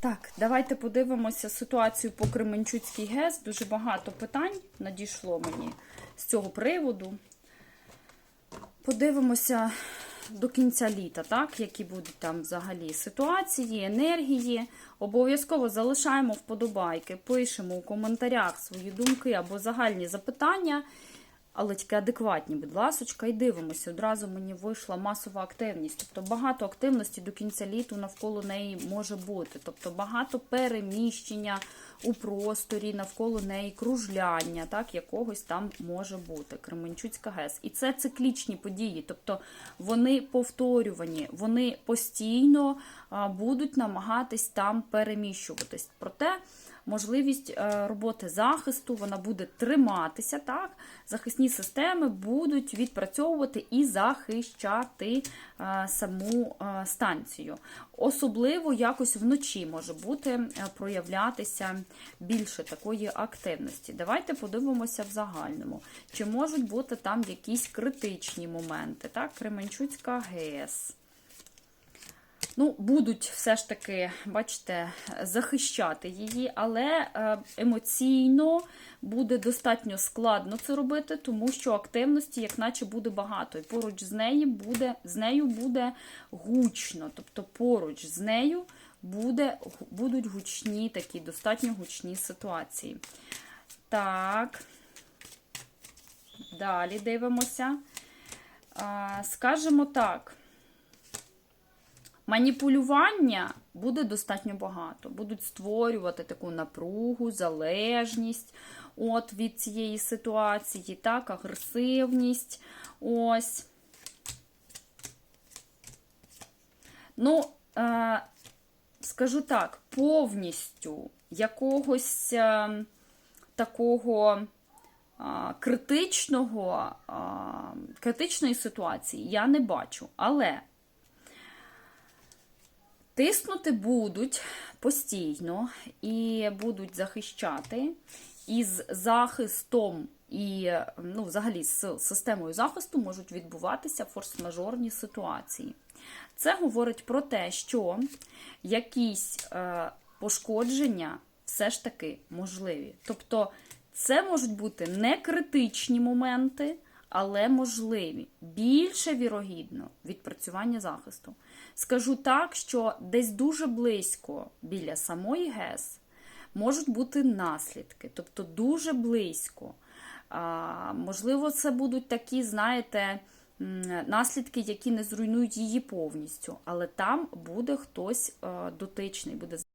Так, давайте подивимося ситуацію по Кременчуцькій ГЕС. Дуже багато питань надійшло мені з цього приводу. Подивимося до кінця літа, так, які будуть там взагалі ситуації, енергії. Обов'язково залишаємо вподобайки, пишемо у коментарях свої думки або загальні запитання. Але тільки адекватні, будь ласочка, і дивимося. Одразу мені вийшла масова активність. Тобто багато активності до кінця літу навколо неї може бути. Тобто багато переміщення у просторі, навколо неї кружляння, так, якогось там може бути. Кременчуцька ГЕС. І це циклічні події. Тобто вони повторювані, вони постійно будуть намагатись там переміщуватись. Проте можливість е, роботи захисту, вона буде триматися, так? Захисні системи будуть відпрацьовувати і захищати е, саму е, станцію. Особливо якось вночі може бути проявлятися більше такої активності. Давайте подивимося в загальному, чи можуть бути там якісь критичні моменти. Так? Кременчуцька ГЕС. Ну, будуть все ж таки, бачите, захищати її, але е, емоційно буде достатньо складно це робити, тому що активності, як наче, буде багато. І поруч з нею буде, з нею буде гучно. Тобто поруч з нею буде, будуть гучні такі, достатньо гучні ситуації. Так, далі дивимося. А, Скажемо так. Маніпулювання буде достатньо багато. Будуть створювати таку напругу, залежність от від цієї ситуації, так, агресивність. Ось. Ну, е, скажу так, повністю якогось е, такого е, критичного, критичної ситуації я не бачу. Але. Тиснути будуть постійно і будуть захищати із захистом і, ну, взагалі, з системою захисту можуть відбуватися форс-мажорні ситуації. Це говорить про те, що якісь е, пошкодження все ж таки можливі. Тобто, це можуть бути не критичні моменти, але можливі. Більше вірогідно відпрацювання захисту. Скажу так, що десь дуже близько біля самої ГЕС можуть бути наслідки, тобто дуже близько. А, Можливо, це будуть такі, знаєте, наслідки, які не зруйнують її повністю, але там буде хтось дотичний, буде